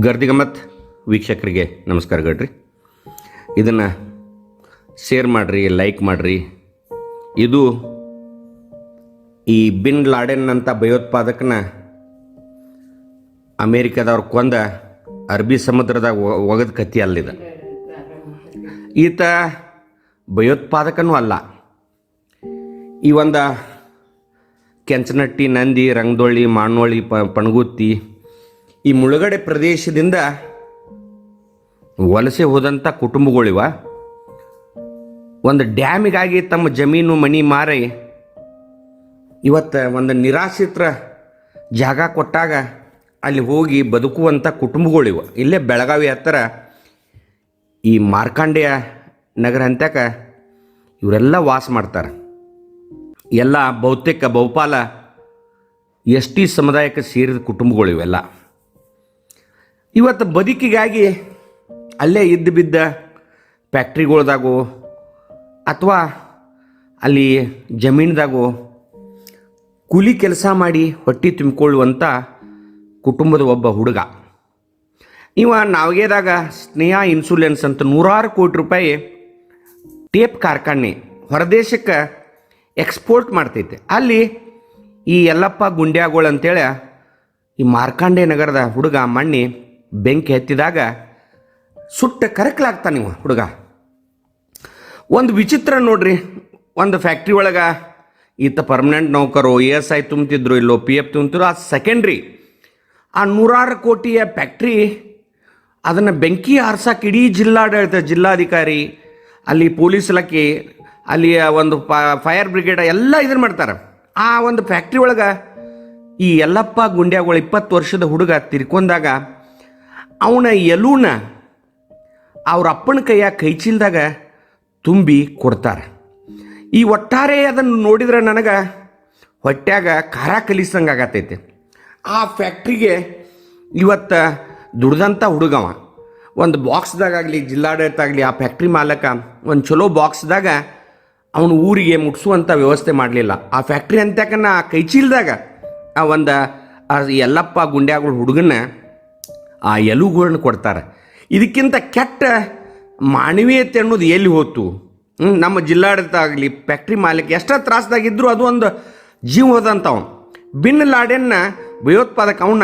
ಗರ್ದಿಗಮತ್ ವೀಕ್ಷಕರಿಗೆ ನಮಸ್ಕಾರ ಗಡ್ರಿ. ಇದನ್ನು ಶೇರ್ ಮಾಡಿರಿ ಲೈಕ್ ಮಾಡಿರಿ. ಇದು ಈ ಬಿನ್ ಲಾಡೆನ್ ಅಂತ ಭಯೋತ್ಪಾದಕನ ಅಮೇರಿಕಾದವ್ರು ಕೊಂದ ಅರಬ್ಬಿ ಸಮುದ್ರದಾಗ ಒಗದ ಕತ್ತಿ ಅಲ್ಲಿದ. ಈತ ಭಯೋತ್ಪಾದಕನೂ ಅಲ್ಲ. ಈ ಒಂದು ಕೆಂಚನಟ್ಟಿ, ನಂದಿ ರಂಗದೊಳ್ಳಿ ಮಾಣೊಳ್ಳಿ ಪ, ಪಣಗುತ್ತಿ ಈ ಮುಳುಗಡೆ ಪ್ರದೇಶದಿಂದ ವಲಸೆ ಹೋದಂಥ ಕುಟುಂಬಗಳಿವ, ಒಂದು ಡ್ಯಾಮಿಗಾಗಿ ತಮ್ಮ ಜಮೀನು ಮಣಿ ಮಾರಿ ಇವತ್ತು ಒಂದು ನಿರಾಶ್ರಿತರ ಜಾಗ ಕೊಟ್ಟಾಗ ಅಲ್ಲಿ ಹೋಗಿ ಬದುಕುವಂಥ ಕುಟುಂಬಗಳಿವ. ಇಲ್ಲೇ ಬೆಳಗಾವಿ ಹತ್ತಿರ ಈ ಮಾರ್ಕಾಂಡೆಯ ನಗರ ಅಂತ್ಯಾಕ ಇವರೆಲ್ಲ ವಾಸ ಮಾಡ್ತಾರೆ. ಎಲ್ಲ ಬಹುತೇಕ ಬಹುಪಾಲ ಎಷ್ಟಿ ಸಮುದಾಯಕ್ಕೆ ಸೇರಿದ ಕುಟುಂಬಗಳು ಇವೆಲ್ಲ ಇವತ್ತು ಬದುಕಿಗಾಗಿ ಅಲ್ಲೇ ಇದ್ದು ಬಿದ್ದ ಫ್ಯಾಕ್ಟ್ರಿಗಳ್ದಾಗೋ ಅಥವಾ ಅಲ್ಲಿ ಜಮೀನ್ದಾಗೋ ಕೂಲಿ ಕೆಲಸ ಮಾಡಿ ಹೊಟ್ಟೆ ತುಂಬಿಕೊಳ್ಳುವಂಥ ಕುಟುಂಬದ ಒಬ್ಬ ಹುಡುಗ. ಇವ ನಾವಗೇದಾಗ ಸ್ನೇಹ ಇನ್ಸುಲೆನ್ಸ್ ಅಂತ ನೂರಾರು ಕೋಟಿ ರೂಪಾಯಿ ಟೇಪ್ ಕಾರ್ಖಾನೆ ಹೊರದೇಶಕ್ಕೆ ಎಕ್ಸ್ಪೋರ್ಟ್ ಮಾಡ್ತೈತೆ. ಅಲ್ಲಿ ಈ ಯಲ್ಲಪ್ಪ ಗುಂಡ್ಯಾಗೋಳು ಅಂತೇಳಿ ಈ ಮಾರ್ಕಾಂಡೆ ನಗರದ ಹುಡುಗ ಮಣ್ಣಿ ಬೆಂಕಿ ಹತ್ತಿದಾಗ ಸುಟ್ಟ ಕರಕಲಾಗ್ತಾನೆ ನೀವು ಹುಡುಗ. ಒಂದು ವಿಚಿತ್ರ ನೋಡ್ರಿ, ಒಂದು ಫ್ಯಾಕ್ಟ್ರಿ ಒಳಗೆ ಈತ ಪರ್ಮನೆಂಟ್ ನೌಕರು ಎ ಎಸ್ ಐ ತುಂಬ್ತಿದ್ರು, ಇಲ್ಲೋ ಪಿ ಎಫ್ ತುಂಬ್ತಿದ್ರು, ಆ ಸೆಕೆಂಡ್ರಿ ಆ ನೂರಾರು ಕೋಟಿಯ ಫ್ಯಾಕ್ಟ್ರಿ ಅದನ್ನು ಬೆಂಕಿ ಆರ್ಸಕ್ಕೆ ಇಡೀ ಜಿಲ್ಲಾಡಳಿತ, ಜಿಲ್ಲಾಧಿಕಾರಿ, ಅಲ್ಲಿ ಪೊಲೀಸ್ ಇಲಾಖೆ, ಅಲ್ಲಿಯ ಒಂದು ಫೈರ್ ಬ್ರಿಗೇಡ್ ಎಲ್ಲ ಇದನ್ನು ಮಾಡ್ತಾರೆ. ಆ ಒಂದು ಫ್ಯಾಕ್ಟ್ರಿ ಒಳಗೆ ಈ ಯಲ್ಲಪ್ಪ ಗುಂಡ್ಯಾಗಳು ಇಪ್ಪತ್ತು ವರ್ಷದ ಹುಡುಗ ತಿರ್ಕೊಂಡಾಗ ಅವನ ಎಲೂನ ಅವ್ರ ಅಪ್ಪನ ಕೈಯಾಗ ಕೈಚೀಲ್ದಾಗ ತುಂಬಿ ಕೊಡ್ತಾರೆ. ಈ ಒಟ್ಟಾರೆ ಅದನ್ನು ನೋಡಿದ್ರೆ ನನಗೆ ಹೊಟ್ಯಾಗ ಖಾರ ಕಲಿಸಂಗೆ ಆಗತೈತೆ. ಆ ಫ್ಯಾಕ್ಟ್ರಿಗೆ ಇವತ್ತು ದುಡ್ದಂಥ ಹುಡುಗವ, ಒಂದು ಬಾಕ್ಸ್ದಾಗಲಿ ಜಿಲ್ಲಾಡಳಿತ ಆಗಲಿ ಆ ಫ್ಯಾಕ್ಟ್ರಿ ಮಾಲಕ, ಒಂದು ಚಲೋ ಬಾಕ್ಸ್ದಾಗ ಅವನು ಊರಿಗೆ ಮುಟ್ಸುವಂಥ ವ್ಯವಸ್ಥೆ ಮಾಡಲಿಲ್ಲ. ಆ ಫ್ಯಾಕ್ಟ್ರಿ ಅಂತ್ಯಾಕನ್ನ ಆ ಕೈಚೀಲ್ದಾಗ ಆ ಒಂದು, ಆ ಯಲ್ಲಪ್ಪ ಗುಂಡ್ಯಾಗಳ ಹುಡುಗನ ಆ ಎಲುಗುಗಳನ್ನ ಕೊಡ್ತಾರೆ. ಇದಕ್ಕಿಂತ ಕೆಟ್ಟ ಮಾನವೀಯತೆ ಅನ್ನೋದು ಎಲ್ಲಿ ಹೋತು? ನಮ್ಮ ಜಿಲ್ಲಾಡಳಿತ ಆಗಲಿ ಫ್ಯಾಕ್ಟ್ರಿ ಮಾಲೀಕ ಎಷ್ಟ ತ್ರಾಸದಾಗಿದ್ದರೂ ಅದು ಒಂದು ಜೀವ ಹೋದಂಥವ್ ಬಿನ್ ಲಾಡೆನ್ನ ಭಯೋತ್ಪಾದಕ ಅವನ್ನ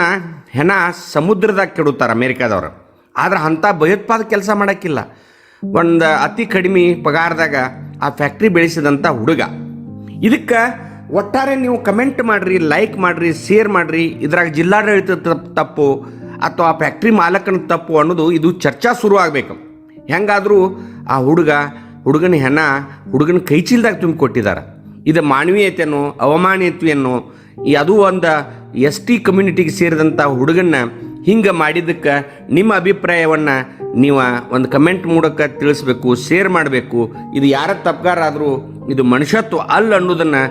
ಹೆಣ ಸಮುದ್ರದಾಗ ಕೆಡುತ್ತಾರೆ ಅಮೇರಿಕಾದವ್ರು. ಆದ್ರೆ ಅಂಥ ಭಯೋತ್ಪಾದಕ ಕೆಲಸ ಮಾಡೋಕ್ಕಿಲ್ಲ. ಒಂದು ಅತಿ ಕಡಿಮೆ ಪಗಾರದಾಗ ಆ ಫ್ಯಾಕ್ಟ್ರಿ ಬೆಳೆಸಿದಂಥ ಹುಡುಗ. ಇದಕ್ಕೆ ಒಟ್ಟಾರೆ ನೀವು ಕಮೆಂಟ್ ಮಾಡಿರಿ ಲೈಕ್ ಮಾಡಿರಿ ಶೇರ್ ಮಾಡಿರಿ. ಇದ್ರಾಗ ಜಿಲ್ಲಾಡಳಿತ ತಪ್- ತಪ್ಪು ಅಥವಾ ಫ್ಯಾಕ್ಟ್ರಿ ಮಾಲಕನ ತಪ್ಪು ಅನ್ನೋದು ಇದು ಚರ್ಚಾ ಶುರು ಆಗಬೇಕು. ಹೆಂಗಾದರೂ ಆ ಹುಡುಗ, ಹುಡುಗನ ಹೆಣ, ಹುಡುಗನ ಕೈಚೀಲ್ದಾಗ ತುಂಬಿ ಕೊಟ್ಟಿದ್ದಾರೆ ಇದು ಮಾನವೀಯತೆಯನ್ನು, ಅವಮಾನೀಯತೆಯನ್ನು ಅದು ಒಂದು ಎಸ್ ಟಿ ಕಮ್ಯುನಿಟಿಗೆ ಸೇರಿದಂಥ ಹುಡುಗನ್ನ ಹಿಂಗೆ ಮಾಡಿದ್ದಕ್ಕೆ ನಿಮ್ಮ ಅಭಿಪ್ರಾಯವನ್ನು ನೀವು ಒಂದು ಕಮೆಂಟ್ ಮೂಲಕ ತಿಳಿಸ್ಬೇಕು, ಶೇರ್ ಮಾಡಬೇಕು. ಇದು ಯಾರ ತಪ್ಪಾರಾದರೂ ಇದು ಮನುಷ್ಯತ್ವ ಅಲ್ಲ ಅನ್ನೋದನ್ನು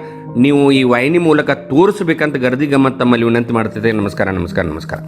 ನೀವು ಈ ವಾಹಿನಿ ಮೂಲಕ ತೋರಿಸ್ಬೇಕಂತ ಗರ್ದಿ ಗಮ್ಮತ್ತಮ್ಮಲ್ಲಿ ವಿನಂತಿ ಮಾಡ್ತಿದ್ದೆ ನಮಸ್ಕಾರ ನಮಸ್ಕಾರ ನಮಸ್ಕಾರ.